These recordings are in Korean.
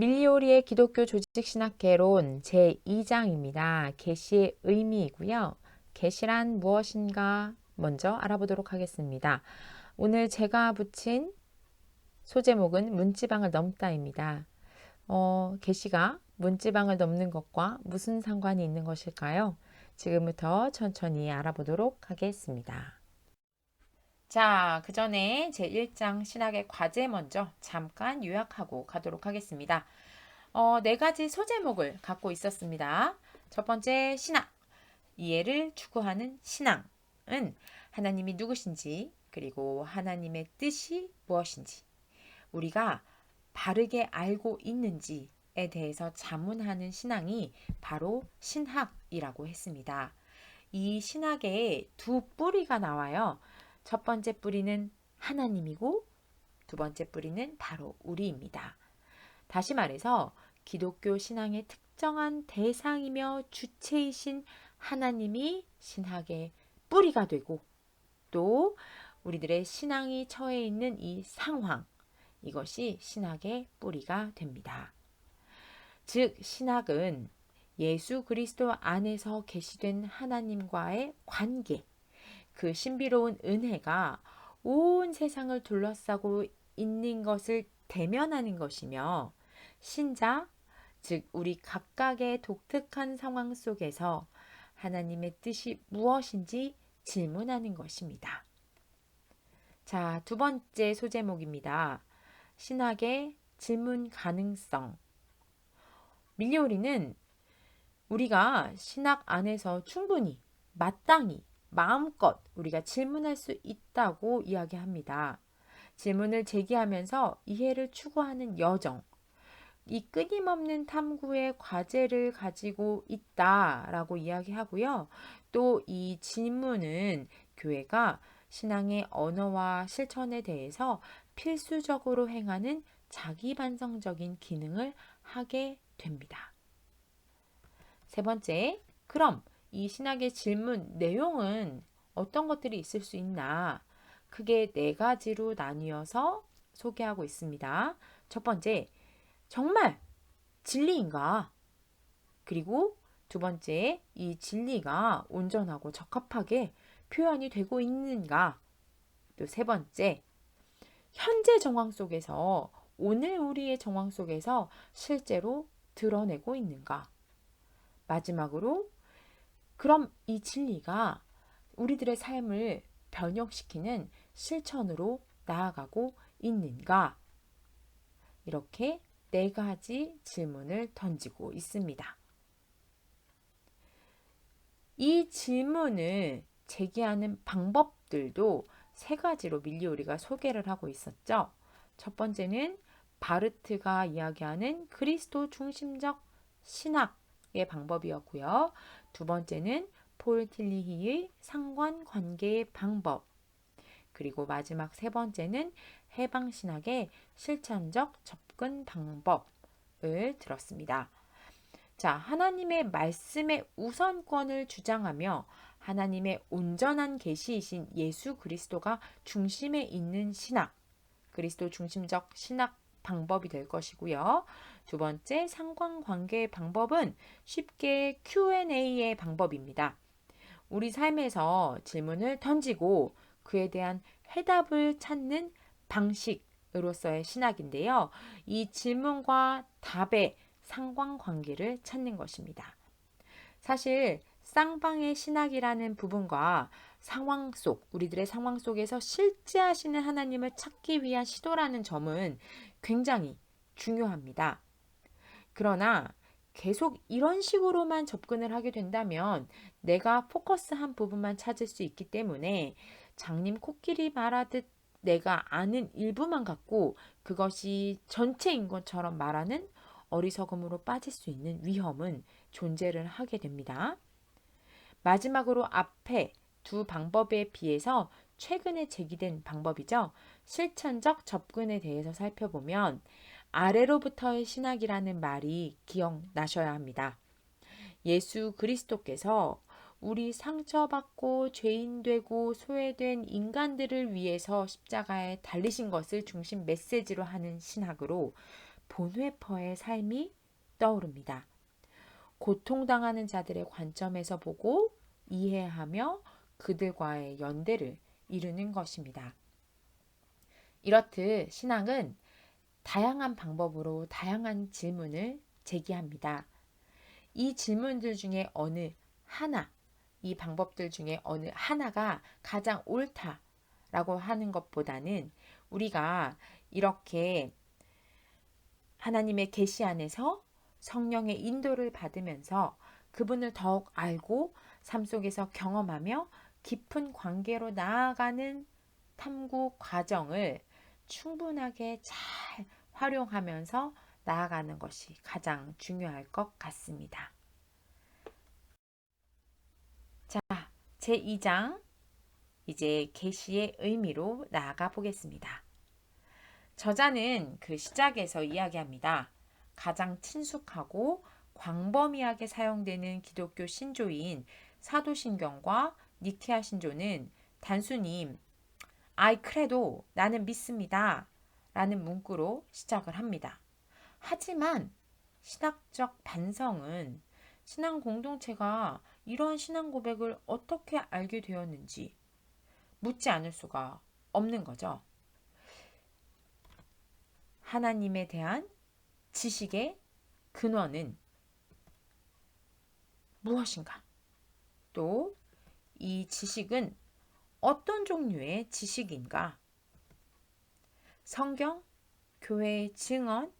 밀리오리의 기독교 조직신학 개론 제2장입니다. 계시의 의미이고요. 계시란 무엇인가 먼저 알아보도록 하겠습니다. 오늘 제가 붙인 소제목은 문지방을 넘다입니다. 어, 계시가 문지방을 넘는 것과 무슨 상관이 있는 것일까요? 지금부터 천천히 알아보도록 하겠습니다. 자, 그 전에 제 1장 신학의 과제 먼저 잠깐 요약하고 가도록 하겠습니다. 어, 네 가지 소제목을 갖고 있었습니다. 첫 번째, 신학. 이해를 추구하는 신앙은 하나님이 누구신지, 그리고 하나님의 뜻이 무엇인지, 우리가 바르게 알고 있는지에 대해서 자문하는 신앙이 바로 신학이라고 했습니다. 이 신학에 두 뿌리가 나와요. 첫 번째 뿌리는 하나님이고 두 번째 뿌리는 바로 우리입니다. 다시 말해서 기독교 신앙의 특정한 대상이며 주체이신 하나님이 신학의 뿌리가 되고 또 우리들의 신앙이 처해 있는 이 상황, 이것이 신학의 뿌리가 됩니다. 즉, 신학은 예수 그리스도 안에서 계시된 하나님과의 관계, 그 신비로운 은혜가 온 세상을 둘러싸고 있는 것을 대면하는 것이며 신자, 즉 우리 각각의 독특한 상황 속에서 하나님의 뜻이 무엇인지 질문하는 것입니다. 자, 두 번째 소제목입니다. 신학의 질문 가능성. 밀리오리는 우리가 신학 안에서 충분히 마땅히 마음껏 우리가 질문할 수 있다고 이야기합니다. 질문을 제기하면서 이해를 추구하는 여정, 이 끊임없는 탐구의 과제를 가지고 있다라고 이야기하고요. 또 이 질문은 교회가 신앙의 언어와 실천에 대해서 필수적으로 행하는 자기 반성적인 기능을 하게 됩니다. 세 번째, 그럼 이 신학의 질문 내용은 어떤 것들이 있을 수 있나? 크게 네 가지로 나뉘어서 소개하고 있습니다. 첫 번째, 정말 진리인가? 그리고 두 번째, 이 진리가 온전하고 적합하게 표현이 되고 있는가? 또 세 번째, 현재 정황 속에서 오늘 우리의 정황 속에서 실제로 드러내고 있는가? 마지막으로 그럼 이 진리가 우리들의 삶을 변형시키는 실천으로 나아가고 있는가? 이렇게 네 가지 질문을 던지고 있습니다. 이 질문을 제기하는 방법들도 세 가지로 밀리오리가 소개를 하고 있었죠. 첫 번째는 바르트가 이야기하는 그리스도 중심적 신학의 방법이었고요. 두 번째는 폴 틸리히의 상관관계의 방법. 그리고 마지막 세 번째는 해방신학의 실천적 접근 방법을 들었습니다. 자, 하나님의 말씀의 우선권을 주장하며 하나님의 온전한 계시이신 예수 그리스도가 중심에 있는 신학, 그리스도 중심적 신학 방법이 될 것이고요. 두 번째 상관관계의 방법은 쉽게 Q&A의 방법입니다. 우리 삶에서 질문을 던지고 그에 대한 해답을 찾는 방식으로서의 신학인데요. 이 질문과 답의 상관관계를 찾는 것입니다. 사실 쌍방의 신학이라는 부분과 상황 속, 우리들의 상황 속에서 실제 하시는 하나님을 찾기 위한 시도라는 점은 굉장히 중요합니다. 그러나 계속 이런 식으로만 접근을 하게 된다면 내가 포커스한 부분만 찾을 수 있기 때문에 장님 코끼리 말하듯 내가 아는 일부만 갖고 그것이 전체인 것처럼 말하는 어리석음으로 빠질 수 있는 위험은 존재를 하게 됩니다. 마지막으로 앞에 두 방법에 비해서 최근에 제기된 방법이죠. 실천적 접근에 대해서 살펴보면 아래로부터의 신학이라는 말이 기억나셔야 합니다. 예수 그리스도께서 우리 상처받고 죄인되고 소외된 인간들을 위해서 십자가에 달리신 것을 중심 메시지로 하는 신학으로 본회퍼의 삶이 떠오릅니다. 고통당하는 자들의 관점에서 보고 이해하며 그들과의 연대를 이루는 것입니다. 이렇듯 신앙은 다양한 방법으로 다양한 질문을 제기합니다. 이 질문들 중에 어느 하나, 이 방법들 중에 어느 하나가 가장 옳다라고 하는 것보다는 우리가 이렇게 하나님의 계시 안에서 성령의 인도를 받으면서 그분을 더욱 알고 삶 속에서 경험하며 깊은 관계로 나아가는 탐구 과정을 충분하게 잘 활용하면서 나아가는 것이 가장 중요할 것 같습니다. 자, 제 2장 이제 계시의 의미로 나아가 보겠습니다. 저자는 그 시작에서 이야기합니다. 가장 친숙하고 광범위하게 사용되는 기독교 신조인 사도신경과 니케아 신조는 단순히 아이 크레도 나는 믿습니다. 라는 문구로 시작을 합니다. 하지만 신학적 반성은 신앙 공동체가 이러한 신앙 고백을 어떻게 알게 되었는지 묻지 않을 수가 없는 거죠. 하나님에 대한 지식의 근원은 무엇인가? 또 이 지식은 어떤 종류의 지식인가? 성경, 교회의 증언,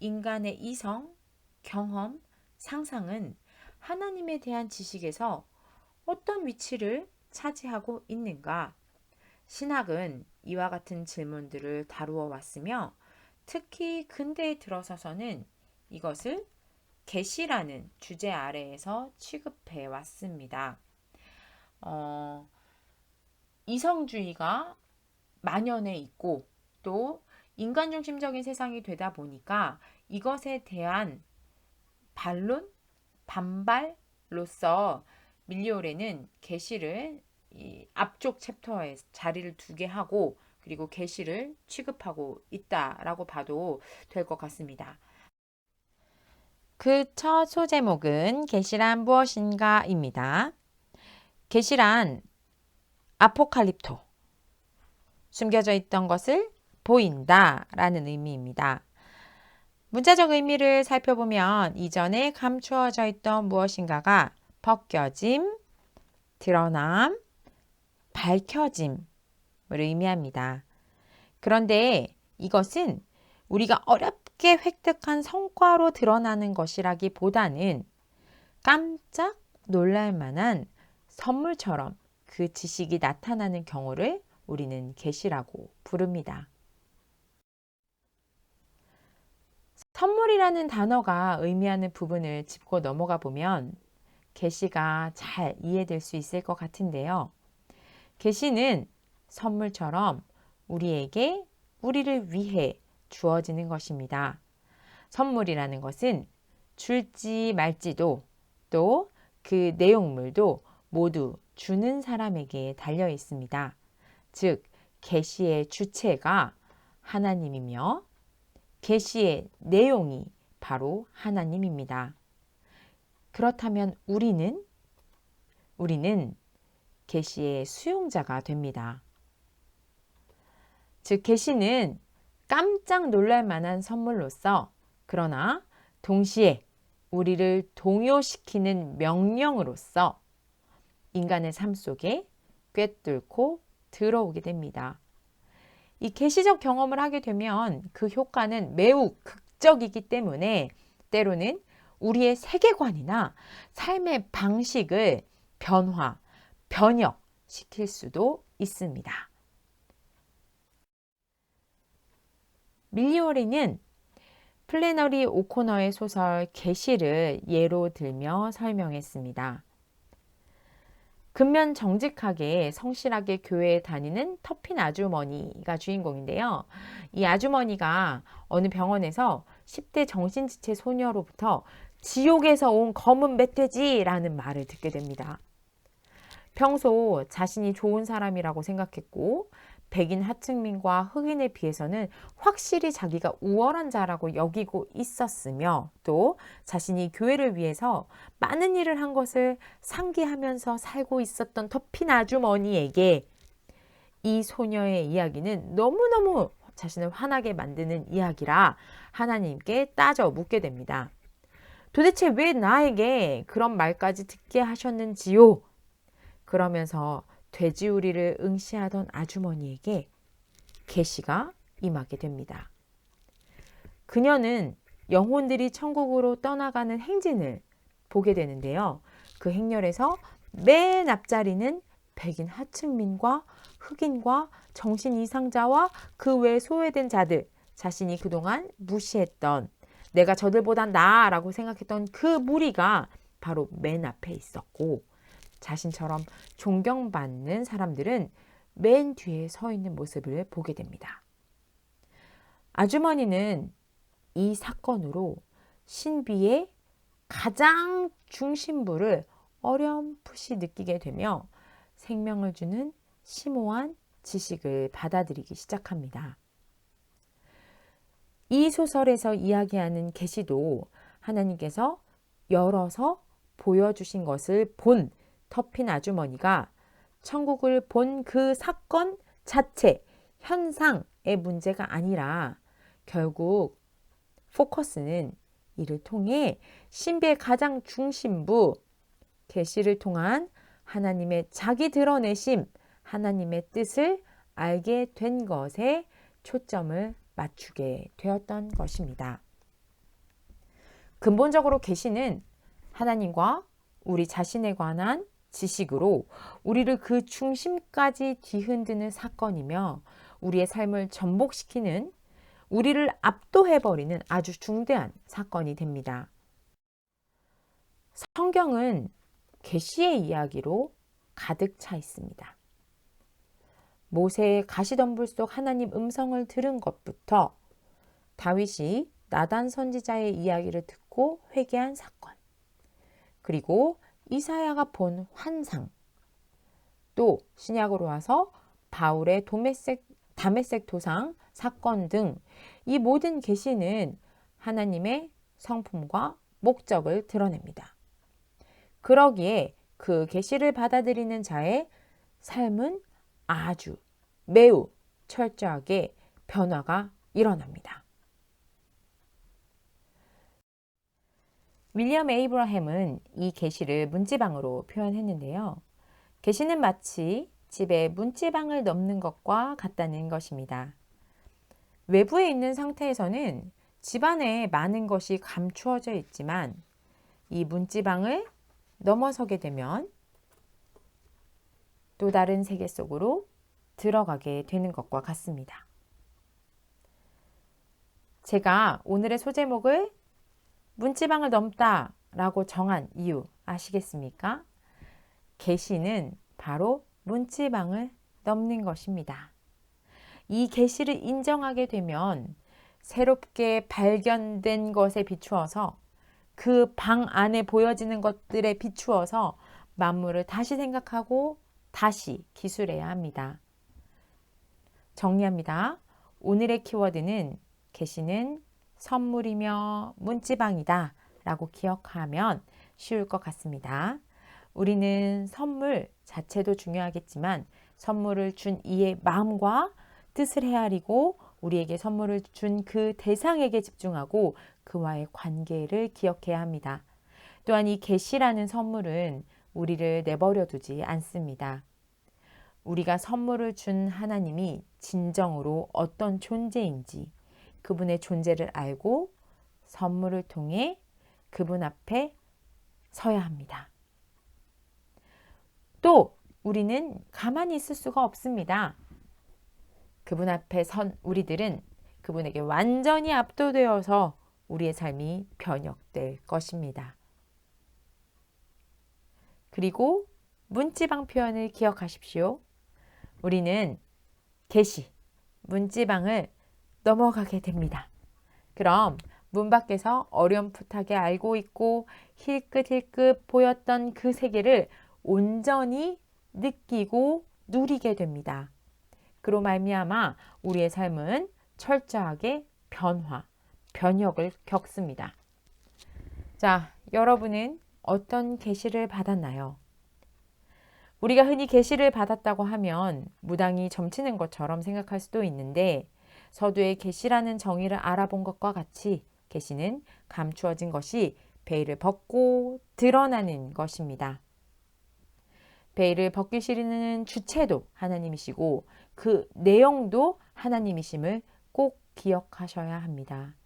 인간의 이성, 경험, 상상은 하나님에 대한 지식에서 어떤 위치를 차지하고 있는가? 신학은 이와 같은 질문들을 다루어 왔으며 특히 근대에 들어서서는 이것을 계시라는 주제 아래에서 취급해 왔습니다. 어, 이성주의가 만연해 있고 또 인간 중심적인 세상이 되다 보니까 이것에 대한 반론, 반발로서 밀리오레는 계시를 앞쪽 챕터에 자리를 두게 하고 그리고 계시를 취급하고 있다라고 봐도 될 것 같습니다. 그 첫 소제목은 계시란 무엇인가입니다. 계시란 아포칼립토 숨겨져 있던 것을 보인다 라는 의미입니다. 문자적 의미를 살펴보면 이전에 감추어져 있던 무엇인가가 벗겨짐, 드러남, 밝혀짐을 의미합니다. 그런데 이것은 우리가 어렵게 획득한 성과로 드러나는 것이라기 보다는 깜짝 놀랄 만한 선물처럼 그 지식이 나타나는 경우를 우리는 계시라고 부릅니다. 선물이라는 단어가 의미하는 부분을 짚고 넘어가 보면 계시가 잘 이해될 수 있을 것 같은데요. 계시는 선물처럼 우리에게 우리를 위해 주어지는 것입니다. 선물이라는 것은 줄지 말지도 또 그 내용물도 모두 주는 사람에게 달려 있습니다. 즉 계시의 주체가 하나님이며 계시의 내용이 바로 하나님입니다. 그렇다면 우리는 우리는 계시의 수용자가 됩니다. 즉 계시는 깜짝 놀랄 만한 선물로서 그러나 동시에 우리를 동요시키는 명령으로서 인간의 삶 속에 꿰뚫고 들어오게 됩니다. 이 계시적 경험을 하게 되면 그 효과는 매우 극적이기 때문에 때로는 우리의 세계관이나 삶의 방식을 변화, 변혁시킬 수도 있습니다. 밀리오리는 플래너리 오코너의 소설 계시를 예로 들며 설명했습니다. 근면 정직하게 성실하게 교회에 다니는 터핀 아주머니가 주인공인데요. 이 아주머니가 어느 병원에서 10대 정신지체 소녀로부터 지옥에서 온 검은 멧돼지라는 말을 듣게 됩니다. 평소 자신이 좋은 사람이라고 생각했고 백인 하층민과 흑인에 비해서는 확실히 자기가 우월한 자라고 여기고 있었으며 또 자신이 교회를 위해서 많은 일을 한 것을 상기하면서 살고 있었던 터핀 아주머니에게 이 소녀의 이야기는 너무너무 자신을 화나게 만드는 이야기라 하나님께 따져 묻게 됩니다. 도대체 왜 나에게 그런 말까지 듣게 하셨는지요? 그러면서 돼지우리를 응시하던 아주머니에게 계시가 임하게 됩니다. 그녀는 영혼들이 천국으로 떠나가는 행진을 보게 되는데요. 그 행렬에서 맨 앞자리는 백인 하층민과 흑인과 정신 이상자와 그 외 소외된 자들, 자신이 그동안 무시했던 내가 저들보다 나아라고 생각했던 그 무리가 바로 맨 앞에 있었고 자신처럼 존경받는 사람들은 맨 뒤에 서 있는 모습을 보게 됩니다. 아주머니는 이 사건으로 신비의 가장 중심부를 어렴풋이 느끼게 되며 생명을 주는 심오한 지식을 받아들이기 시작합니다. 이 소설에서 이야기하는 계시도 하나님께서 열어서 보여주신 것을 본 터핀 아주머니가 천국을 본 그 사건 자체, 현상의 문제가 아니라 결국 포커스는 이를 통해 신비의 가장 중심부, 계시를 통한 하나님의 자기 드러내심, 하나님의 뜻을 알게 된 것에 초점을 맞추게 되었던 것입니다. 근본적으로 계시는 하나님과 우리 자신에 관한 지식으로 우리를 그 중심까지 뒤흔드는 사건이며 우리의 삶을 전복시키는 우리를 압도해버리는 아주 중대한 사건이 됩니다. 성경은 계시의 이야기로 가득 차 있습니다. 모세의 가시덤불 속 하나님 음성을 들은 것부터 다윗이 나단 선지자의 이야기를 듣고 회개한 사건, 그리고 이사야가 본 환상, 또 신약으로 와서 바울의 도메색, 다메색 도상 사건 등 이 모든 계시는 하나님의 성품과 목적을 드러냅니다. 그러기에 그 계시를 받아들이는 자의 삶은 아주 매우 철저하게 변화가 일어납니다. 윌리엄 에이브라햄은 이 계시를 문지방으로 표현했는데요. 계시는 마치 집에 문지방을 넘는 것과 같다는 것입니다. 외부에 있는 상태에서는 집 안에 많은 것이 감추어져 있지만 이 문지방을 넘어서게 되면 또 다른 세계 속으로 들어가게 되는 것과 같습니다. 제가 오늘의 소제목을 문지방을 넘다 라고 정한 이유 아시겠습니까? 계시는 바로 문지방을 넘는 것입니다. 이 계시를 인정하게 되면 새롭게 발견된 것에 비추어서 그 방 안에 보여지는 것들에 비추어서 만물을 다시 생각하고 다시 기술해야 합니다. 정리합니다. 오늘의 키워드는 계시는 선물이며 문지방이다 라고 기억하면 쉬울 것 같습니다. 우리는 선물 자체도 중요하겠지만 선물을 준 이의 마음과 뜻을 헤아리고 우리에게 선물을 준 그 대상에게 집중하고 그와의 관계를 기억해야 합니다. 또한 이 계시라는 선물은 우리를 내버려 두지 않습니다. 우리가 선물을 준 하나님이 진정으로 어떤 존재인지 그분의 존재를 알고 선물을 통해 그분 앞에 서야 합니다. 또 우리는 가만히 있을 수가 없습니다. 그분 앞에 선 우리들은 그분에게 완전히 압도되어서 우리의 삶이 변혁될 것입니다. 그리고 문지방 표현을 기억하십시오. 우리는 계시, 문지방을 넘어가게 됩니다. 그럼 문 밖에서 어렴풋하게 알고 있고 힐끗힐끗 보였던 그 세계를 온전히 느끼고 누리게 됩니다. 그로 말미암아 우리의 삶은 철저하게 변화, 변혁을 겪습니다. 자, 여러분은 어떤 계시를 받았나요? 우리가 흔히 계시를 받았다고 하면 무당이 점치는 것처럼 생각할 수도 있는데 서두에 계시라는 정의를 알아본 것과 같이 계시는 감추어진 것이 베일을 벗고 드러나는 것입니다. 베일을 벗기시는 주체도 하나님이시고 그 내용도 하나님이심을 꼭 기억하셔야 합니다.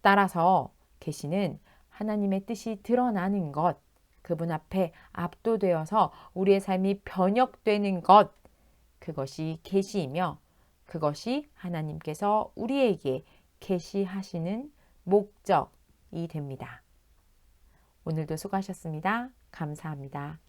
따라서 계시는 하나님의 뜻이 드러나는 것, 그분 앞에 압도되어서 우리의 삶이 변혁되는 것, 그것이 계시이며 그것이 하나님께서 우리에게 계시하시는 목적이 됩니다. 오늘도 수고하셨습니다. 감사합니다.